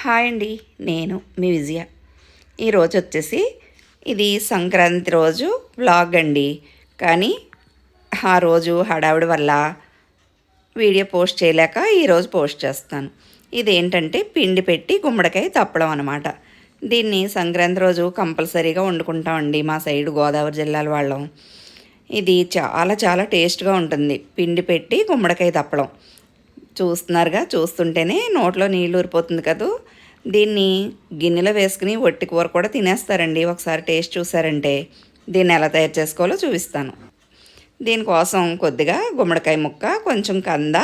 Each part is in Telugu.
హాయ్ అండి నేను మీ విజయ. ఈరోజు వచ్చేసి ఇది సంక్రాంతి రోజు వ్లాగ్ అండి. కానీ ఆ రోజు హడావిడి వల్ల వీడియో పోస్ట్ చేయలేక ఈరోజు పోస్ట్ చేస్తాను. ఇదేంటంటే పిండి పెట్టి గుమ్మడికాయ తప్పడం అనమాట దీన్ని సంక్రాంతి రోజు కంపల్సరీగా వండుకుంటామండి మా సైడ్ గోదావరి జిల్లాల వాళ్ళం. ఇది చాలా చాలా టేస్ట్గా ఉంటుంది. పిండి పెట్టి గుమ్మడికాయ తప్పడం. చూస్తున్నారుగా చూస్తుంటేనే నోట్లో నీళ్ళు ఊరిపోతుంది కదూ. దీన్ని గిన్నెలో వేసుకుని వట్టి కూర కూడా తినేస్తారండి. ఒకసారి టేస్ట్ చూసారంటే దీన్ని ఎలా తయారు చేసుకోవాలో చూపిస్తాను. దీనికోసం కొద్దిగా గుమ్మడికాయ ముక్క కొంచెం కంద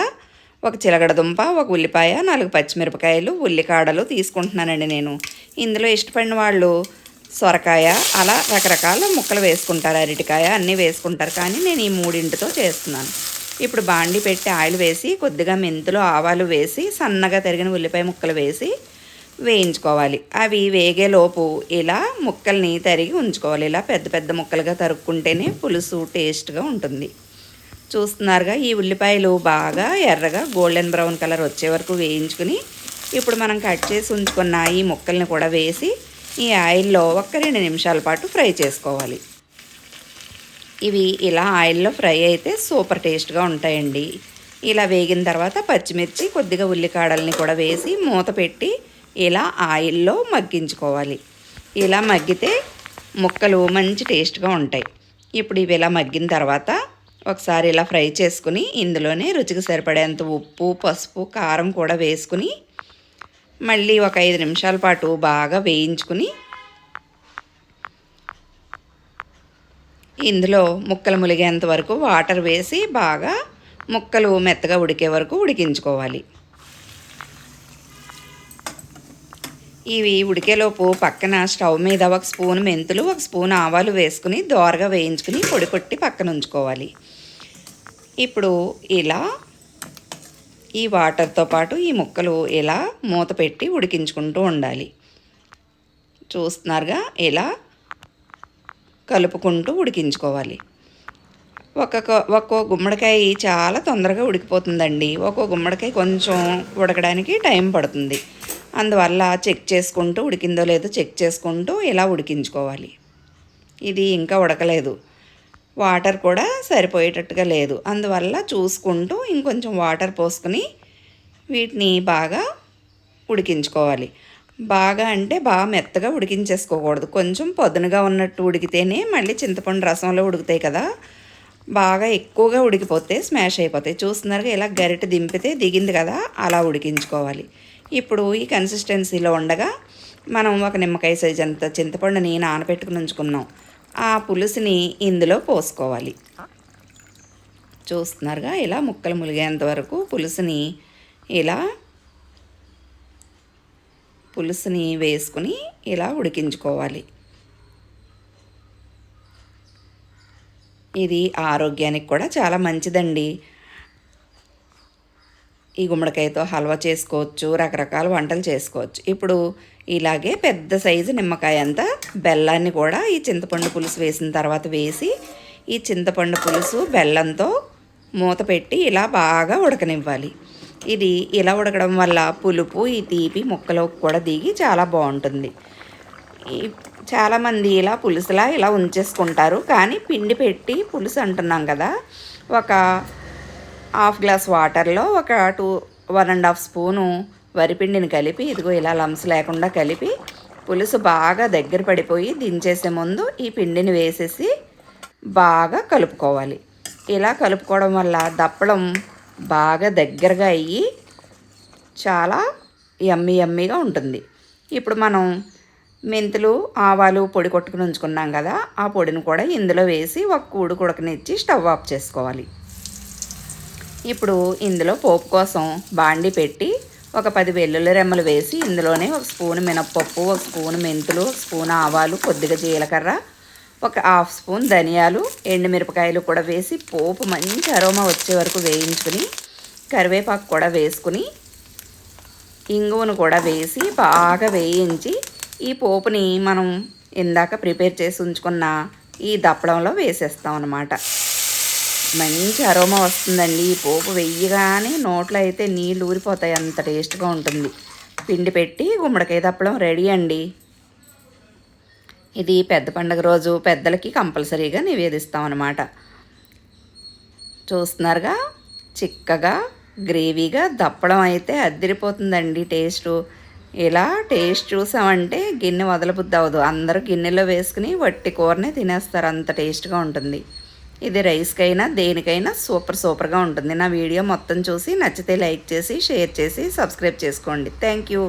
ఒక చిలగడ దుంప ఒక ఉల్లిపాయ నాలుగు పచ్చిమిరపకాయలు ఉల్లికాడలు తీసుకుంటున్నానండి నేను. ఇందులో ఇష్టపడిన వాళ్ళు సొరకాయ అలా రకరకాల ముక్కలు వేసుకుంటారు. అరటికాయ అన్నీ వేసుకుంటారు. కానీ నేను ఈ మూడింటితో చేస్తున్నాను. ఇప్పుడు బాండి పెట్టి ఆయిల్ వేసి కొద్దిగా మెంతులు ఆవాలు వేసి సన్నగా తరిగిన ఉల్లిపాయ ముక్కలు వేసి వేయించుకోవాలి. అవి వేగేలోపు ఇలా ముక్కల్ని తరిగి ఉంచుకోవాలి. ఇలా పెద్ద పెద్ద ముక్కలుగా తరుక్కుంటేనే పులుసు టేస్ట్గా ఉంటుంది. చూస్తున్నారుగా ఈ ఉల్లిపాయలు బాగా ఎర్రగా గోల్డెన్ బ్రౌన్ కలర్ వచ్చే వరకు వేయించుకుని ఇప్పుడు మనం కట్ చేసి ఉంచుకున్న ఈ ముక్కల్ని కూడా వేసి ఈ ఆయిల్లో ఒక్క రెండు నిమిషాల పాటు ఫ్రై చేసుకోవాలి. ఇవి ఇలా ఆయిల్లో ఫ్రై అయితే సూపర్ టేస్ట్గా ఉంటాయండి. ఇలా వేగిన తర్వాత పచ్చిమిర్చి కొద్దిగా ఉల్లికాడల్ని కూడా వేసి మూత పెట్టి ఇలా ఆయిల్లో మగ్గించుకోవాలి. ఇలా మగ్గితే ముక్కలు మంచి టేస్ట్గా ఉంటాయి. ఇప్పుడు ఇవి ఇలా మగ్గిన తర్వాత ఒకసారి ఇలా ఫ్రై చేసుకుని ఇందులోనే రుచికి సరిపడేంత ఉప్పు పసుపు కారం కూడా వేసుకుని మళ్ళీ ఒక ఐదు నిమిషాల పాటు బాగా వేయించుకుని ఇందులో ముక్కలు ములిగేంత వరకు వాటర్ వేసి బాగా ముక్కలు మెత్తగా ఉడికే వరకు ఉడికించుకోవాలి. ఇవి ఉడికేలోపు పక్కన స్టవ్ మీద ఒక స్పూన్ మెంతులు ఒక స్పూన్ ఆవాలు వేసుకుని దోరగా వేయించుకుని పొడి కొట్టి పక్కన ఉంచుకోవాలి. ఇప్పుడు ఇలా ఈ వాటర్తో పాటు ఈ ముక్కలు ఇలా మూత పెట్టి ఉడికించుకుంటూ ఉండాలి. చూస్తున్నారుగా? ఇలా కలుపుకుంటూ ఉడికించుకోవాలి. ఒక్కొక్క ఒక్కో గుమ్మడికాయ చాలా తొందరగా ఉడికిపోతుందండి. ఒక్కో గుమ్మడికాయ కొంచెం ఉడకడానికి టైం పడుతుంది. అందువల్ల చెక్ చేసుకుంటూ ఉడికిందో లేదో చెక్ చేసుకుంటూ ఇలా ఉడికించుకోవాలి. ఇది ఇంకా ఉడకలేదు. వాటర్ కూడా సరిపోయేటట్టుగా లేదు. అందువల్ల చూసుకుంటూ ఇంకొంచెం వాటర్ పోసుకుని వీటిని బాగా ఉడికించుకోవాలి. బాగా అంటే బాగా మెత్తగా ఉడికించేసుకోకూడదు. కొంచెం పొద్దునగా ఉన్నట్టు ఉడికితేనే మళ్ళీ చింతపండు రసంలో ఉడుకుతాయి కదా. బాగా ఎక్కువగా ఉడికిపోతే స్మాష్ అయిపోతాయి. చూస్తున్నారుగా ఇలా గరిట దింపితే దిగింది కదా అలా ఉడికించుకోవాలి. ఇప్పుడు ఈ కన్సిస్టెన్సీలో ఉండగా మనం ఒక నిమ్మకాయ సైజ్ అంత చింతపండుని నానబెట్టుకుని ఉంచుకున్నాం ఆ పులుసుని ఇందులో పోసుకోవాలి. చూస్తున్నారుగా ఇలా ముక్కలు ములిగేంత వరకు పులుసుని ఇలా పులుసుని వేసుకుని ఇలా ఉడికించుకోవాలి. ఇది ఆరోగ్యానికి కూడా చాలా మంచిదండి. ఈ గుమ్మడికాయతో హల్వా చేసుకోవచ్చు రకరకాల వంటలు చేసుకోవచ్చు. ఇప్పుడు ఇలాగే పెద్ద సైజు నిమ్మకాయ అంతా బెల్లాన్ని కూడా ఈ చింతపండు పులుసు వేసిన తర్వాత వేసి ఈ చింతపండు పులుసు బెల్లంతో మూత పెట్టి ఇలా బాగా ఉడకనివ్వాలి. ఇది ఇలా ఉడకడం వల్ల పులుపు ఈ తీపి ముక్కలోకి కూడా దిగి చాలా బాగుంటుంది. ఈ చాలామంది ఇలా పులుసులా ఇలా ఉంచేసుకుంటారు. కానీ పిండి పెట్టి పులుసు అంటున్నాం కదా ఒక హాఫ్ గ్లాస్ వాటర్లో ఒక two one and half spoon వరిపిండిని కలిపి ఇదిగో ఇలా లమ్స్ లేకుండా కలిపి పులుసు బాగా దగ్గర పడిపోయి దించేసే ముందు ఈ పిండిని వేసేసి బాగా కలుపుకోవాలి. ఇలా కలుపుకోవడం వల్ల దప్పడం బాగా దగ్గరగా అయ్యి చాలా యమ్మీ యమ్మీగా ఉంటుంది. ఇప్పుడు మనం మెంతులు ఆవాలు పొడి కొట్టుకుని ఉంచుకున్నాం కదా ఆ పొడిని కూడా ఇందులో వేసి ఒక కూడు కొడకనిచ్చి స్టవ్ ఆఫ్ చేసుకోవాలి. ఇప్పుడు ఇందులో పోపు కోసం బాండి పెట్టి ఒక పది వెల్లుల్లి రెమ్మలు వేసి ఇందులోనే ఒక స్పూన్ మినప్పప్పు ఒక స్పూన్ మెంతులు ఒక స్పూన్ ఆవాలు కొద్దిగా జీలకర్ర ఒక హాఫ్ స్పూన్ ధనియాలు ఎండుమిరపకాయలు కూడా వేసి పోపు మంచి అరోమా వచ్చే వరకు వేయించుకుని కరివేపాకు కూడా వేసుకుని ఇంగువను కూడా వేసి బాగా వేయించి ఈ పోపుని మనం ఇందాక ప్రిపేర్ చేసి ఉంచుకున్న ఈ దప్పడంలో వేసేస్తాం అన్నమాట. మంచి అరోమా వస్తుందండి. ఈ పోపు వెయ్యగానే నోట్లో అయితే నీళ్ళు ఊరిపోతాయి. అంత టేస్ట్గా ఉంటుంది. పిండి పెట్టి గుమ్మడికాయ దప్పడం రెడీ అండి. ఇది పెద్ద పండుగ రోజు పెద్దలకి కంపల్సరీగా నివేదిస్తాం అన్నమాట. చూస్తున్నారుగా? చిక్కగా గ్రేవీగా దప్పడం అయితే అద్దిరిపోతుందండి టేస్టు. ఇలా టేస్ట్ చూసామంటే గిన్నె వదలబుద్ది అవ్వదు అందరూ గిన్నెలో వేసుకుని వట్టి కూరనే తినేస్తారు. అంత టేస్ట్గా ఉంటుంది. ఇది రైస్కైనా దేనికైనా సూపర్ సూపర్గా ఉంటుంది. నా వీడియో మొత్తం చూసి నచ్చితే లైక్ చేసి షేర్ చేసి సబ్స్క్రైబ్ చేసుకోండి. Thank you.